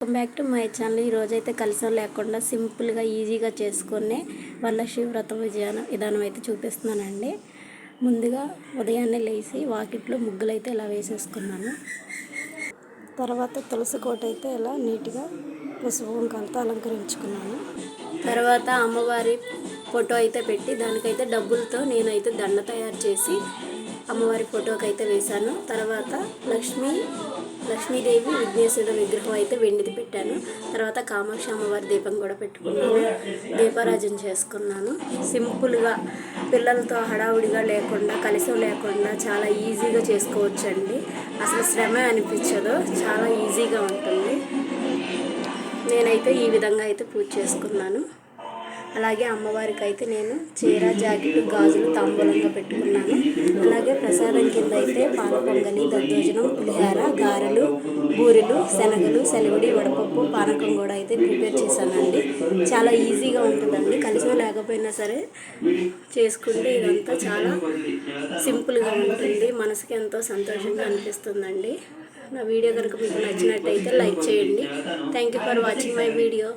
Welcome back to my channel ఈ రోజైతే కలిసం లేకుండా సింపుల్గా ఈజీగా చేసుకునే వరలక్ష్మి వ్రతం విజయాన విధానం అయితే చూపిస్తున్నానండి. ముందుగా ఉదయాన్నే లేచి వాకిట్లో ముగ్గులు అయితే ఇలా వేసేసుకున్నాను. తర్వాత తులసి కోట అయితే ఇలా నీట్గా పసుపు కుంకాలతో అలంకరించుకున్నాను. తర్వాత అమ్మవారి ఫోటో అయితే పెట్టి దానికైతే డబ్బులతో నేనైతే దండ తయారు చేసి అమ్మవారి ఫోటోకి అయితే వేశాను. తర్వాత లక్ష్మీ లక్ష్మీదేవి విఘ్నేశ్వరుడు విగ్రహం అయితే వెండిది పెట్టాను. తర్వాత కామాక్షి అమ్మవారి దీపం కూడా పెట్టుకున్నాను. దీపారాజన చేసుకున్నాను. సింపుల్గా పిల్లలతో హడావుడిగా లేకుండా కలిసి లేకుండా చాలా ఈజీగా చేసుకోవచ్చండి. అసలు శ్రమ అనిపించదు. చాలా ఈజీగా ఉంటుంది. నేనైతే ఈ విధంగా అయితే పూజ చేసుకున్నాను. అలాగే అమ్మవారికి అయితే నేను చీర జాకెట్ గాజులు తాంబూలంగా పెట్టుకున్నాను. అలాగే ప్రసాదం కింద అయితే పాల పొంగలి దద్దోజనం పులిహార గారెలు బూరెలు శనగలు సెలవుడి వడపప్పు పానకం కూడా అయితే ప్రిపేర్ చేశానండి. చాలా ఈజీగా ఉంటుందండి. కలిసి లేకపోయినా సరే చేసుకుంటే ఇదంతా చాలా సింపుల్గా ఉంటుంది. మనసుకి ఎంతో సంతోషంగా అనిపిస్తుందండి. నా వీడియో కనుక మీకు నచ్చినట్టయితే లైక్ చేయండి. Thank you for watching my video